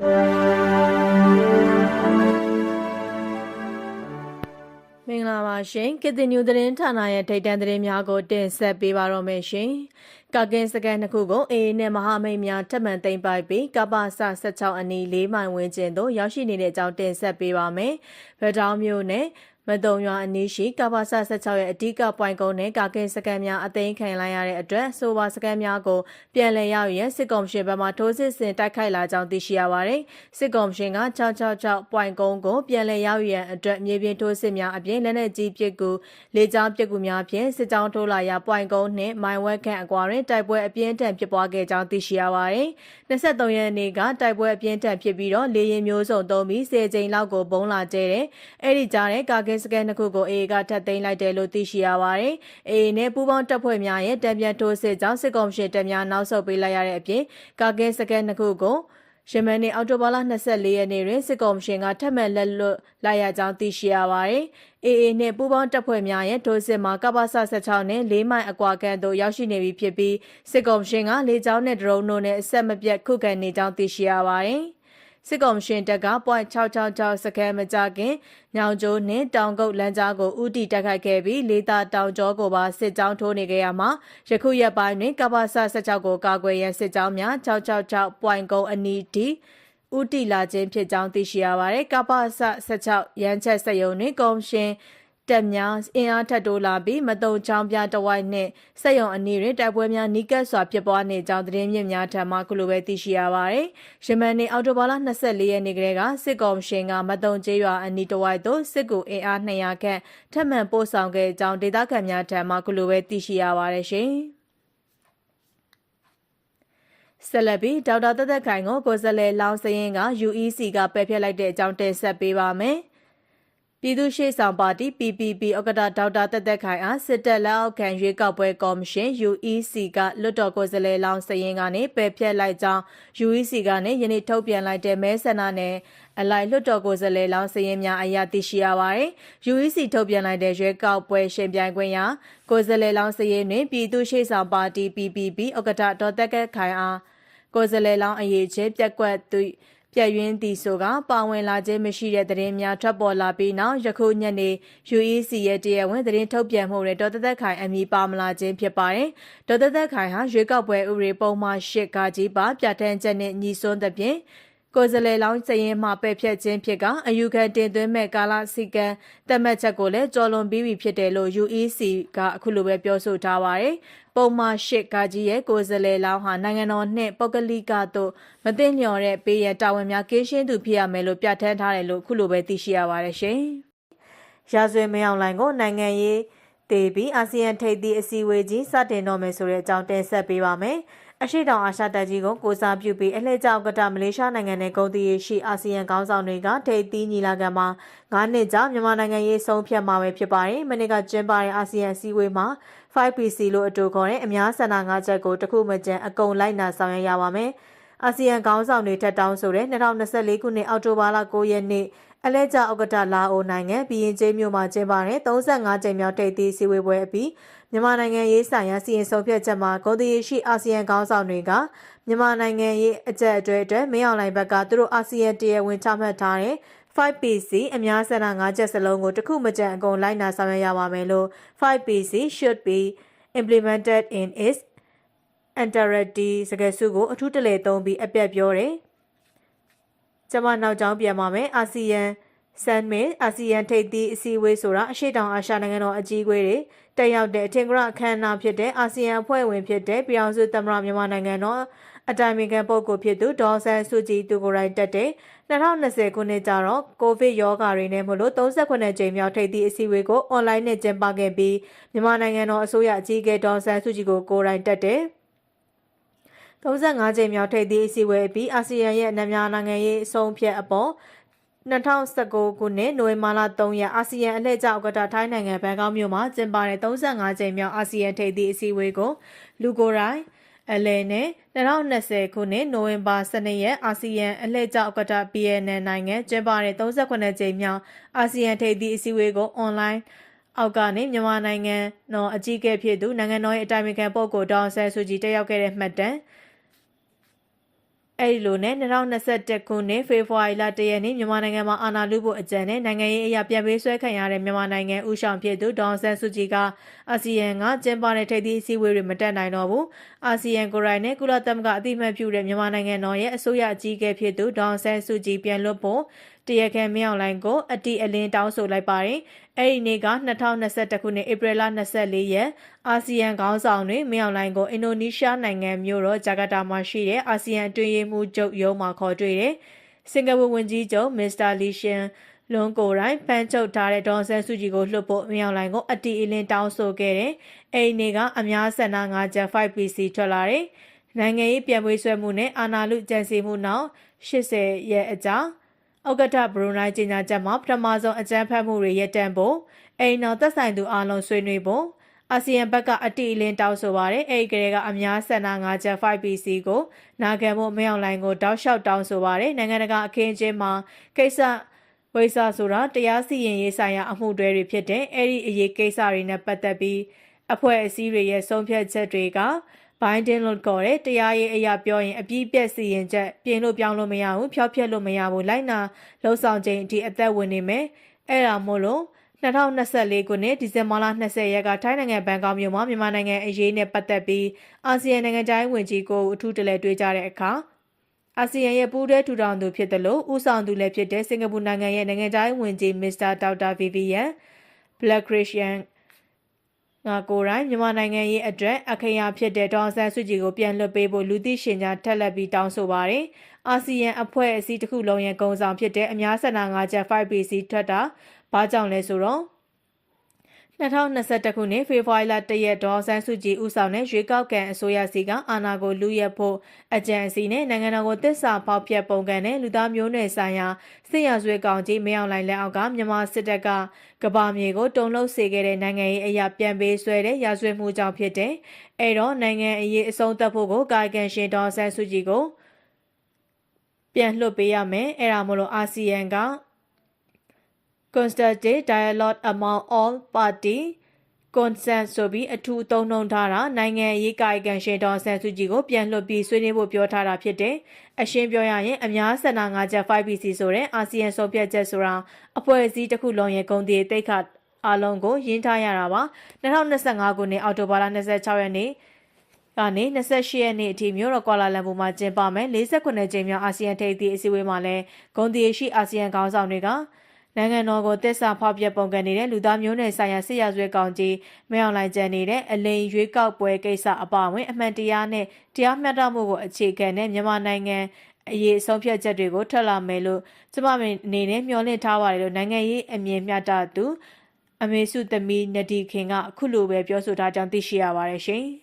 မင်္ဂလာပါရှင်ကစ်တင်နျူသတင်းဌာနရဲ့ထိတ်တန့်သတင်းများကိုတင်ဆက်ပေးပါတော့မယ်ရှင်။ကကင်းစကန်တစ်ခုကိုအေအေနဲ့မဟာမိတ်များထပ်မံသိမ်းပိုက်ပြီးကပ္ပစ16အနီး၄မိုင်ဝန်းကျင်သို့ရောက်ရှိနေတဲ့အကြောင်းတင်ဆက်ပေးပါမယ်။ဗတောင်းမျိုးနဲ့ မတုံရွာအနီးရှိကဘာဆ16ရဲ့အဓိကပွိုင်ကုန်းနဲ့ကာကင်စကန်များအသိမ်းခံလိုက်ရတဲ့အတွက်ဆိုပါစကန်များကိုပြန်လည်ရောက်ရဲစစ်ကော်မရှင်ဘက်မှထိုးစစ်ဆင်တိုက်ခိုက်လာကြောင်းသိရှိရပါတယ်။စစ်ကော်မရှင်က666ပွိုင်ကုန်းကိုပြန်လည်ရောက်ရန်အတွက်မြေပြင်ထိုးစစ်များအပြင်လက်နက်ကြီးပစ်ကူလေကြောင်းပစ်ကူများဖြင့်စစ်ကြောင်းထိုးလာရာပွိုင်ကုန်းနှင့်မိုင်ဝက်ခန့်အကွာတွင်တိုက်ပွဲအပြင်းထန်ဖြစ်ပွားခဲ့ကြောင်းသိရှိရပါတယ်။23ရက်နေ့ကတိုက်ပွဲအပြင်းထန်ဖြစ်ပြီးတော့လေရင်မျိုးစုံသုံးပြီး10ကြိမ်လောက်ကိုပုံလာကျဲတယ်။အဲ့ဒီကြားတဲ့ကာကင်စကန်တစ်ခုကိုအေအေကထပ်သိမ်းလိုက်တယ်လို့သိရှိရပါတယ်။အေအေနဲ့ပူးပေါင်းတပ်ဖွဲ့များရဲ့တံပြန်ထိုးစစ်ကြောင့်စစ်ကောင်ရှင်တပ်များနောက်ဆုတ်ပေးလိုက်ရတဲ့အပြင်ကာကင်စကန်တစ်ခုကိုရမန်နေ့အော်တိုဘာလ24ရက်နေ့တွင်စစ်ကော်မရှင်ကထပ်မံလက်လွတ်လိုက်ရကြောင်းသိရှိရပါတယ်။ AA နှင့်ပူးပေါင်းတပ်ဖွဲ့များရဲ့ထိုးစစ်မှာကပ္ပဆ16နဲ့၄မိုင်အကွာခန့်သို့ရောက်ရှိနေပြီဖြစ်ပြီးစစ်ကော်မရှင်ကလေကြောင်းနဲ့ဒရုန်းတို့နဲ့အဆက်မပြတ်ခုခံနေကြောင်းသိရှိရပါတယ်။ စစ်ကောင်ရှင်တပ်က .666 စကန်မကြခင်ညောင်ကျိုးနှင့်တောင်ကုတ်လမ်းကြားကိုဥတီတက်ခိုက်ခဲ့ပြီးလေးသာတောင်ကျောကိုပါစစ်ကြောင်းထိုးနေခဲ့ရမှာယခုရက်ပိုင်းတွင်ကပ္ပဆ16ကိုကာကွယ်ရန်စစ်ကြောင်းများ666ပွိုင်ကုန်းအနီးတီဥတီလာခြင်းဖြစ်ကြောင်းသိရှိရပါတယ်ကပ္ပဆ16ရန်ချက်စက်ယုံတွင်ကော်မရှင် တက်များအင်အားထပ်တိုးလာပြီးမတုံချောင်းပြတဝိုက်နှင့်စက်ရုံအနီးတွင်တိုက်ပွဲများနီးကပ်စွာဖြစ်ပွားနေကြောင်းသတင်းမြင့်များထံမှခုလိုပဲသိရှိရပါတယ်။ရမန်နေ့အော်တိုဘာလ24ရက်နေ့ကလေးကစစ်ကော်မရှင်ကမတုံကျေးရွာအနီးတဝိုက်သို့စစ်ကူအင်အား200ခန့်ထပ်မံပို့ဆောင်ခဲ့ကြောင်းဒေသခံများထံမှခုလိုပဲသိရှိရပါတယ်ရှင်။ဆက်လက်ပြီးဒေါက်တာတက်သက်ခိုင်ကိုကိုယ်စားလှယ်လောင်းစရင်က UEC ကပယ်ဖျက်လိုက်တဲ့အကြောင်းတင်ဆက်ပေးပါမယ်။ ပြည်သူ့ရှေ့ဆောင်ပါတီ PPP ဥက္ကဋ္ဌဒေါက်တာတက်သက်ခိုင်အားစစ်တပ်လက်အောက်ခံရွေးကောက်ပွဲကော်မရှင် UEC ကလွတ်တော်ကိုယ်စားလှယ်လောင်းစရင်ကနေပယ်ဖျက်လိုက်ကြောင်း UEC ကနေယနေ့ထုတ်ပြန်လိုက်တဲ့မဲဆန္ဒနယ်အလိုက်လွတ်တော်ကိုယ်စားလှယ်လောင်းစရင်များအရာသိရှိရပါတယ်။ UEC ထုတ်ပြန်လိုက်တဲ့ရွေးကောက်ပွဲရှင်ပြိုင်ခွင့်ရာကိုယ်စားလှယ်လောင်းစရင်တွင်ပြည်သူ့ရှေ့ဆောင်ပါတီ PPP ဥက္ကဋ္ဌဒေါက်တာတက်ခိုင်အားကိုယ်စားလှယ်လောင်းအရေးချေပြက်ကွက်သူ ပြည့်ရင်းသည်ဆိုကပါဝင်လာခြင်းမရှိတဲ့သတင်းများထွက်ပေါ်လာပြီးနောက်ယခုညနေ UEC ရဲ့တရားဝင်သတင်းထုတ်ပြန်မှုနဲ့ဒေါ်သက်သက်ခိုင်အမည်ပါမလာခြင်းဖြစ်ပါတယ်။ဒေါ်သက်သက်ခိုင်ဟာရွေးကောက်ပွဲဥပဒေပုံမှန်၈ကကြီးပါပြဋ္ဌာန်းချက်နဲ့ညီစွန်းသဖြင့် ကိုယ်စားလှယ်လောင်းစရင်မှပယ်ဖြတ်ခြင်းဖြစ်ကအယူခံတင်သွင်းမဲ့ကာလစီကံတတ်မှတ်ချက်ကိုလည်းကြော်လွန်ပြီးပြီဖြစ်တယ်လို့ UEC ကအခုလိုပဲပြောဆိုထားပါတယ်။ပုံမှန်ရှစ်ကကြီးရဲ့ကိုယ်စားလှယ်လောင်းဟာနိုင်ငံတော်နှင့်ပုဂ္ဂလိကတို့မသိလျော်တဲ့ပေးရတာဝန်များကင်းရှင်းသူဖြစ်ရမယ်လို့ပြဋ္ဌာန်းထားတယ်လို့အခုလိုပဲသိရှိရပါတယ်ရှင်။ရာဇဝင်မင်းအောင်လိုင်ကိုနိုင်ငံရေးတည်ပြီးအာဆီယံထိပ်သီးအစည်းအဝေးကြီးစတင်တော့မယ်ဆိုတဲ့အကြောင်းတင်ဆက်ပေးပါမယ်။ အရှိတောင်အာရှတပ်ကြီးကိုကိုစားပြုပြီးအလှည့်ကျဥက္ကဋ္ဌမလေးရှားနိုင်ငံနဲ့ကုန်သွယ်ရေးရှိအာဆီယံခေါင်းဆောင်တွေကထိပ်သီးညီလာခံမှာ9နှစ်ကြာမြန်မာနိုင်ငံရေးဆုံးဖြတ်မှာပဲဖြစ်ပါတယ်။မနေ့ကကျင်းပတဲ့အာဆီယံစည်းဝေးမှာ 5PC လို့အတူခေါ်တဲ့အများဆန္ဒ၅ချက်ကိုတခုမှကျန်အကုန်လိုက်နာဆောင်ရွက်ရပါမယ်။အာဆီယံခေါင်းဆောင်တွေထက်တောင်းဆိုတဲ့2024ခုနှစ်အောက်တိုဘာလ9ရက်နေ့အလဲကျဥက္ကဋ္ဌလာအိုနိုင်ငံပြည်ရင်ကျေးမြို့မှာကျင်းပတဲ့35ကြိမ်မြောက်ထိပ်သီးစည်းဝေးပွဲအပြီး မြန်မာနိုင်ငံရေးဆိုင်ရာစီရင်ဆုံးဖြတ်ချက်မှာဂုံတရီရှိအာဆီယံခေါင်းဆောင်တွေကမြန်မာနိုင်ငံရေးအကြက်အတွေ့အတွက်မင်းအောင်လှိုင်ဘက်ကသူတို့အာဆီယံတရားဝင်ချမှတ်ထားတဲ့ 5PC အများဆန္ဒ၅ချက်စလုံးကိုတခုမကြံအကုန်လိုက်နာဆောင်ရွက်ရပါမယ်လို့ 5PC should be implemented in its entirety စကားစုကိုအထူးတလဲသုံးပြီးအပြတ်ပြောတယ်။ကျွန်မနောက်ကျောင်းပြန်ပါမယ်အာဆီယံ ဆန်မင်အာဆီယံထိပ်သီးအစည်းအဝေးဆိုတာအရှိတောင်အာရှနိုင်ငံတော်အကြီးအကဲတွေတက်ရောက်တဲ့အထင်ကရအခမ်းအနားဖြစ်တဲ့အာဆီယံအဖွဲ့ဝင်ဖြစ်တဲ့ပြည်အောင်စုသမ္မတမြန်မာနိုင်ငံတော်အတိုင်ပင်ခံပုဂ္ဂိုလ်ဖြစ်သူဒေါ်ဆန်စုကြည်သူကိုယ်တိုင်တက်တဲ့2020ခုနှစ်ကျတော့ကိုဗစ်ရောဂါတွေနဲ့မလို့38ကြိမ်မြောက်ထိပ်သီးအစည်းအဝေးကိုအွန်လိုင်းနဲ့ကျင်းပခဲ့ပြီးမြန်မာနိုင်ငံတော်အစိုးရအကြီးအကဲဒေါ်ဆန်စုကြည်ကိုကိုယ်တိုင်တက်တဲ့35ကြိမ်မြောက်ထိပ်သီးအစည်းအဝေးပြီးအာဆီယံရဲ့နများနိုင်ငံရေးအဆုံးဖြတ်အပေါ် 2019ခုနှစ်နိုဝင်ဘာလ3ရက်အာဆီယံအလှည့်ကျဥက္ကဋ္ဌထိုင်းနိုင်ငံဘန်ကောက်မြို့မှာကျင်းပတဲ့35ကြိမ်မြောက်အာဆီယံထိပ်သီးအစည်းအဝေးကိုလူကိုယ်တိုင်အလဲနဲ့2020ခုနှစ်နိုဝင်ဘာ12ရက်အာဆီယံအလှည့်ကျဥက္ကဋ္ဌ PNN နိုင်ငံကျင်းပတဲ့38ကြိမ်မြောက်အာဆီယံထိပ်သီးအစည်းအဝေးကိုအွန်လိုင်းအောက်ကနေမြန်မာနိုင်ငံတော်အကြီးအကဲဖြစ်သူနိုင်ငံတော်ရဲ့အတိုင်ပင်ခံပုဂ္ဂိုလ်ဒေါအောင်ဆန်းစုကြည်တက်ရောက်ခဲ့တဲ့မှတ်တမ်း အဲဒီလိုနဲ့2021ခုနှစ်ဖေဖော်ဝါရီလ1ရက်နေ့မြန်မာနိုင်ငံမှာအာဏာလုဖို့အကြံနဲ့နိုင်ငံရေးအရာပြန်ပေးဆွဲခံရတဲ့မြန်မာနိုင်ငံဥဆောင်ဖြစ်သူဒေါန်ဆန်စုကြည်ကအာဆီယံကကျင်းပတဲ့ထိပ်သီးအစည်းအဝေးတွေမတက်နိုင်တော့ဘူးအာဆီယံကိုယ်တိုင်နဲ့ကုလသမဂ္ဂအသိအမှတ်ပြုတဲ့မြန်မာနိုင်ငံတော်ရဲ့အစိုးရအကြီးအကဲဖြစ်သူဒေါန်ဆန်စုကြည်ပြန်လွတ်ဖို့တရခန်မြောင်လိုင်းကိုအတီအလင်းတောင်းဆိုလိုက်ပါတယ်။အဲဒီနေ့က2021ခုနှစ်ဧပြီလ24ရက်အာဆီယံခေါင်းဆောင်တွေမြောင်လိုင်းကိုအင်ဒိုနီးရှားနိုင်ငံမြို့တော်ဂျာကာတာမှာရှိတဲ့အာဆီယံအတွင်းရေးမှူးချုပ်ရုံးမှာခေါ်တွေ့တယ်။စင်ကာပူဝန်ကြီးချုပ်မစ္စတာလီရှင်လွန်ကိုရိုင်းပန်းချုပ်ထားတဲ့ဒေါန်ဆန်စုကြည်ကိုလှုပ်ဖို့မြောင်လိုင်းကိုအတီအလင်းတောင်းဆိုခဲ့တယ်။အဲဒီနေ့ကအများဆန္ဒ9ချက် 5PC ထွက်လာတယ်။နိုင်ငံရေးပြန်ပွေးဆွဲမှုနဲ့အာဏာလုကြံစီမှုနောက်80ရဲ့အကြောင်းဥက္ကဋ္ဌဘရူနိုင်းကြီးညာချက်မှာပထမဆုံးအကြမ်းဖက်မှုတွေရပ်တန့်ဖို့အိမ်တော်သက်ဆိုင်သူအလုံးဆွေးနွေးဖို့အာဆီယံဘက်ကအတိအလင်းတောင်းဆိုပါတယ်အဲ့ဒီကလေးကအများဆန္ဒ9ချက် 5PC ကိုနာခံဖို့မရောက်လိုင်းကိုတောက်လျှောက်တောင်းဆိုပါတယ်နိုင်ငံတကာအခင်းအကျင်းမှာကိစ္စဝိစာဆိုတာတရားစီရင်ရေးဆိုင်ရာအမှုတွေတွေဖြစ်တဲ့အဲ့ဒီအရေးကိစ္စတွေနဲ့ပတ်သက်ပြီးအဖွဲ့အစည်းတွေရဲ့ဆုံးဖြတ်ချက်တွေက ဘိုင်းဒင်လို့ခေါ်တဲ့တရားရေးအရာပြောရင်အပြည့်ပြက်စီရင်ချက်ပြင်လို့ပြောင်းလို့မရဘူးဖျောက်ဖျက်လို့မရဘူးလိုက်နာလှုပ်ဆောင်ခြင်းအထိအသက်ဝင်နေမယ်အဲ့ဒါမို့လို့2024ခုနှစ်ဒီဇင်ဘာလ20ရက်ကထိုင်းနိုင်ငံဘန်ကောက်မြို့မှာမြန်မာနိုင်ငံအရေးနဲ့ပတ်သက်ပြီးအာဆီယံနိုင်ငံခြားရေးဝန်ကြီးကိုအထူးတလဲတွေ့ကြတဲ့အခါအာဆီယံရဲ့ပူးတွဲထူထောင်သူဖြစ်တယ်လို့ဦးဆောင်သူလည်းဖြစ်တဲ့စင်ကာပူနိုင်ငံရဲ့နိုင်ငံခြားရေးဝန်ကြီးမစ္စတာဒေါက်တာဗီဗီယန်ဘလက်ခရစ်ယန် ငါကိုယ်တိုင်မြန်မာနိုင်ငံရေးအတွက်အခရာဖြစ်တဲ့ဒေါ်ဆန်စုကြည်ကိုပြန်လွှတ်ပေးဖို့လူသိရှင်ကြားထက်လက်ပြီးတောင်းဆိုပါတယ်။အာဆီယံအဖွဲ့အစည်းတစ်ခုလုံးရဲ့ဂုဏ်ဆောင်ဖြစ်တဲ့အများဆန္ဒ၅ချက် 5PC ထွက်တာဘာကြောင့်လဲဆိုတော့ 2021ခုနှစ်ဖေဖော်ဝါရီလ1ရက်ဒေါ်ဆန်းစုကြည်ဦးဆောင်တဲ့ရွေးကောက်ခံအစိုးရစီကအာဏာကိုလူရက်ဖို့အကြံအစီနဲ့နိုင်ငံတော်ကိုတစ္ဆာပေါက်ပြက်ပုံကန်တဲ့လူသားမျိုးနွယ်ဆိုင်ရာစစ်ရာဇဝဲကောင်ကြီးမင်းအောင်လှိုင်လက်အောက်ကမြန်မာစစ်တပ်ကကဘာမြေကိုတုံလှုပ်စေခဲ့တဲ့နိုင်ငံရေးအရာပြန်ပေးဆွဲတဲ့ရာဇဝဲမှုကြောင့်ဖြစ်တဲ့အဲတော့နိုင်ငံအရေးအဆုံးသတ်ဖို့ကိုကာယကံရှင်ဒေါ်ဆန်းစုကြည်ကိုပြန်လွှတ်ပေးရမယ်အဲ့ဒါမလို့အာဆီယံက constructive dialogue among all party consent ဆိုပြီးအထူးသုံးနှုန်းထားတာနိုင်ငံရေးကာယကံရှင်တော်ဆန်စုကြည်ကိုပြန်လွှတ်ပြီးဆွေးနွေးဖို့ပြောထားတာဖြစ်တယ်။အရှင်းပြောရရင်အများဆန္ဒ၅ချက် 5PC ဆိုတဲ့အာဆီယံဆုံးဖြတ်ချက်ဆိုတာအဖွဲ့အစည်းတစ်ခုလုံးရဲ့ဂုဏ်တည်တိတ်ခအလုံးကိုရင်းထားရတာပါ။2025ခုနှစ်အောက်တိုဘာလ26ရက်နေ့ကနေ28ရက်နေ့အထိမြို့တော်ကွာလာလမ်ပူမှာကျင်းပမယ်48ကြိမ်မြောက်အာဆီယံထိပ်သီးအစည်းအဝေးမှာလည်းဂုဏ်တည်ရှိအာဆီယံခေါင်းဆောင်တွေက နိုင်ငံတော်ကိုတက်ဆာဖောက်ပြပုံကန်နေတဲ့လူသားမျိုးနွယ်ဆိုင်ရာစစ်ရာဇဝဲကောင်ကြီးမင်းအောင်လှိုင်ကျန်နေတဲ့အလိန်ရွေးကောက်ပွဲကိစ္စအပါအဝင်အမှန်တရားနဲ့တရားမျှတမှုကိုအခြေခံတဲ့မြန်မာနိုင်ငံအရေးဆုံးဖြတ်ချက်တွေကိုထွက်လာမယ်လို့ကျမအနေနဲ့မျှော်လင့်ထားပါတယ်လို့နိုင်ငံရေးအမြင်မျှတသူအမေစုသမီးနဒီခင်ကအခုလိုပဲပြောဆိုထားကြောင်းသိရှိရပါတယ်ရှင်။